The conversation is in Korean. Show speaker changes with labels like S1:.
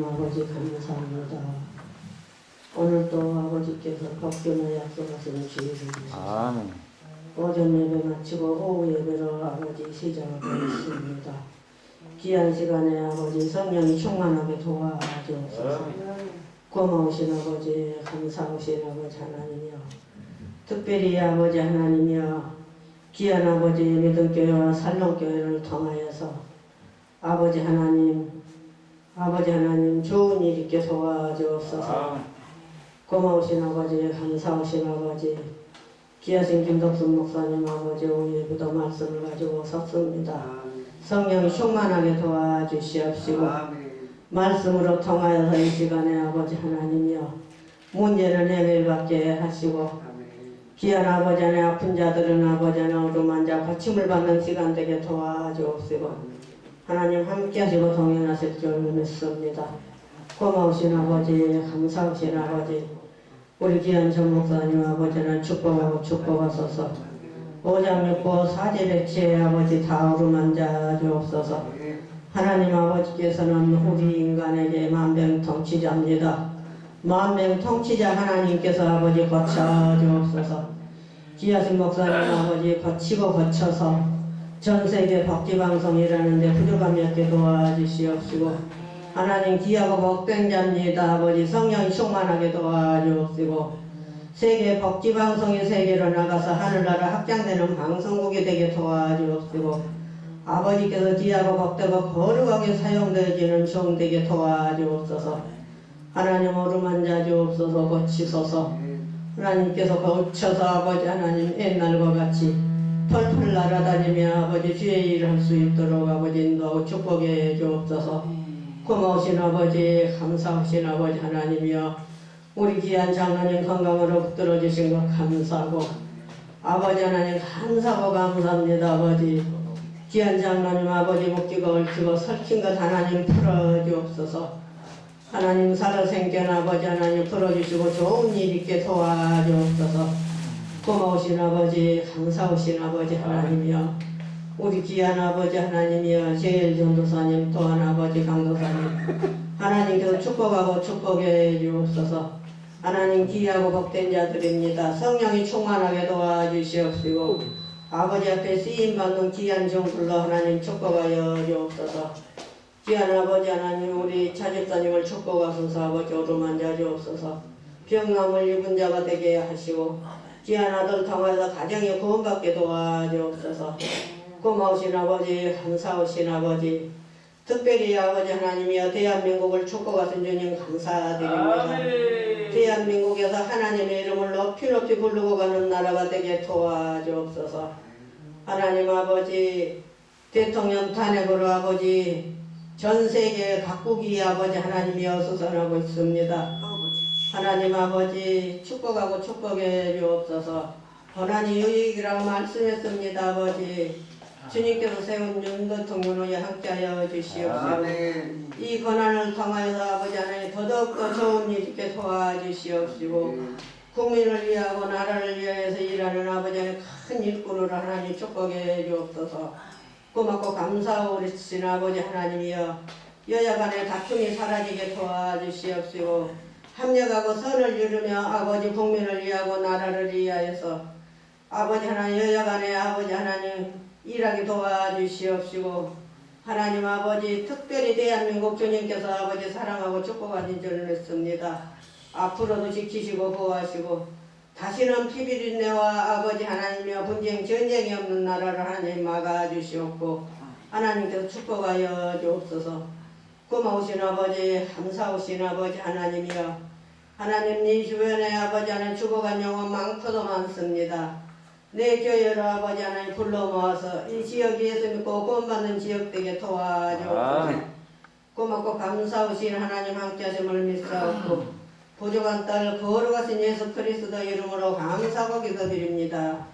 S1: 아버지 감사합니다. 오늘도 아버지께서 법견을 약속하신 주일입니다.
S2: 아멘.
S1: 오전 예배 마치고 오후 예배로 아버지 시작하고 있습니다. 귀한 시간에 아버지 성령이 충만하게 도와주옵소서. 고마우신 아버지, 감사하신 아버지 하나님이여. 특별히 아버지 하나님이여, 귀한 아버지 믿음교회와 살롱교회를 통하여서 아버지 하나님, 아버지 하나님 좋은 일 있게 도와주옵소서. 고마우신 아버지, 감사하신 아버지, 귀하신 김덕순 목사님 아버지 오후 예배도 말씀을 가지고 섰습니다. 성령이 충만하게 도와주시옵시고 말씀으로 통하여서 이 시간에 아버지 하나님이여 문제를 해결받게 하시고 귀한 아버지 안에 아픈 자들은 아버지 안에 어둠한 자 받침을 받는 시간 되게 도와주옵시고 하나님 함께 하시고 동행하실 줄 믿습니다. 고마우신 아버지 감사하신 아버지 우리 귀한 전 목사님 아버지는 축복하고 축복하소서 오장육고 사제백치의 아버지 다 어루만 자 주옵소서 하나님 아버지께서는 우리 인간에게 만병통치자입니다. 만병통치자 하나님께서 아버지 거쳐 주옵소서. 귀하신 목사님 아버지 거치고 거쳐서 전 세계 복지 방송이라는데 부족함이 없게 도와주시옵시고 하나님 귀하고 복된 자입니다. 아버지 성령이 충만하게 도와주옵시고 세계 복지 방송이 세계로 나가서 하늘나라 확장되는 방송국이 되게 도와주옵시고 아버지께서 귀하고 복되고 거룩하게 사용되어지는 종 되게 도와주옵소서 하나님 오르만 자 주옵소서 고치소서 하나님께서 고쳐서 아버지 하나님 옛날과 같이 펄펄 날아다니며 아버지 주의 일을 할 수 있도록 아버지 인도하고 축복해 주옵소서. 고마우신 아버지 감사하신 아버지 하나님이여 우리 귀한 장로님 건강으로 붙들어 주신 것 감사하고 아버지 하나님 감사하고 감사합니다 아버지. 귀한 장로님 아버지 목기가 얽히고 설킨 것 하나님 풀어주옵소서. 하나님 살아 생견 아버지 하나님 풀어주시고 좋은 일 있게 도와주옵소서 고마우신 아버지 감사하신 아버지 하나님이여 우리 귀한 아버지 하나님이여 제일 전도사님 또한 아버지 강도사님 하나님께서 축복하고 축복해 주옵소서. 하나님 귀하고 복된 자들입니다. 성령이 충만하게 도와주시옵시고 아버지 앞에 쓰임 받는 귀한 종들로 하나님 축복하여 주옵소서. 귀한 아버지 하나님 우리 차집사님을 축복하소서. 아버지 오르만 자 주옵소서. 병남을 입은 자가 되게 하시고 귀한 아들 통하여서 가정이 구원받게 도와주옵소서. 고마우신 아버지 감사하신 아버지 특별히 아버지 하나님이여 대한민국을 축복하신 주님 감사드립니다. 대한민국에서 하나님의 이름을 높이 높이 부르고 가는 나라가 되게 도와주옵소서. 하나님 아버지 대통령 탄핵으로 아버지 전 세계 각국이 아버지 하나님이 어수선하고 있습니다 하나님 아버지 축복하고 축복해 주옵소서 고난이 유익이라고 말씀했습니다 아버지. 주님께서 세운 윤 대통령을 함께하여 주시옵소서. 이 고난을 통하여서 아버지 하나님 더더욱더 좋은 일 있게 도와주시옵시고 국민을 위하고 나라를 위하여서 일하는 아버지 하나님 큰 일꾼으로 하나님 축복해 주옵소서. 고맙고 감사하오리신 아버지 하나님이여 여야 간의 다툼이 사라지게 도와주시옵시고 합력하고 선을 이루며 아버지 국민을 위하고 나라를 위하여서 아버지 하나님 여야 간의 아버지 하나님 일하게 도와주시옵시고 하나님 아버지 특별히 대한민국 주님께서 아버지 사랑하고 축복하신 줄 믿습니다. 앞으로도 지키시고 보호하시고 다시는 피비린내와 아버지 하나님이여 분쟁 전쟁이 없는 나라를 하나님 막아주시옵고 하나님께서 축복하여 주옵소서 고마우신 아버지 감사하신 아버지 하나님이여 하나님 네 주변에 아버지 하나님 죽어간 영혼 많고도 많습니다. 내 교회로 아버지 하나님 불러 모아서 이 지역 예수 믿고 구원받는 지역 되게 도와주옵소서
S2: 아멘.
S1: 고맙고 감사하신 하나님 함께 하심을 믿사옵고 부족한 딸 거룩하신 예수 그리스도 이름으로 감사하고 기도드립니다.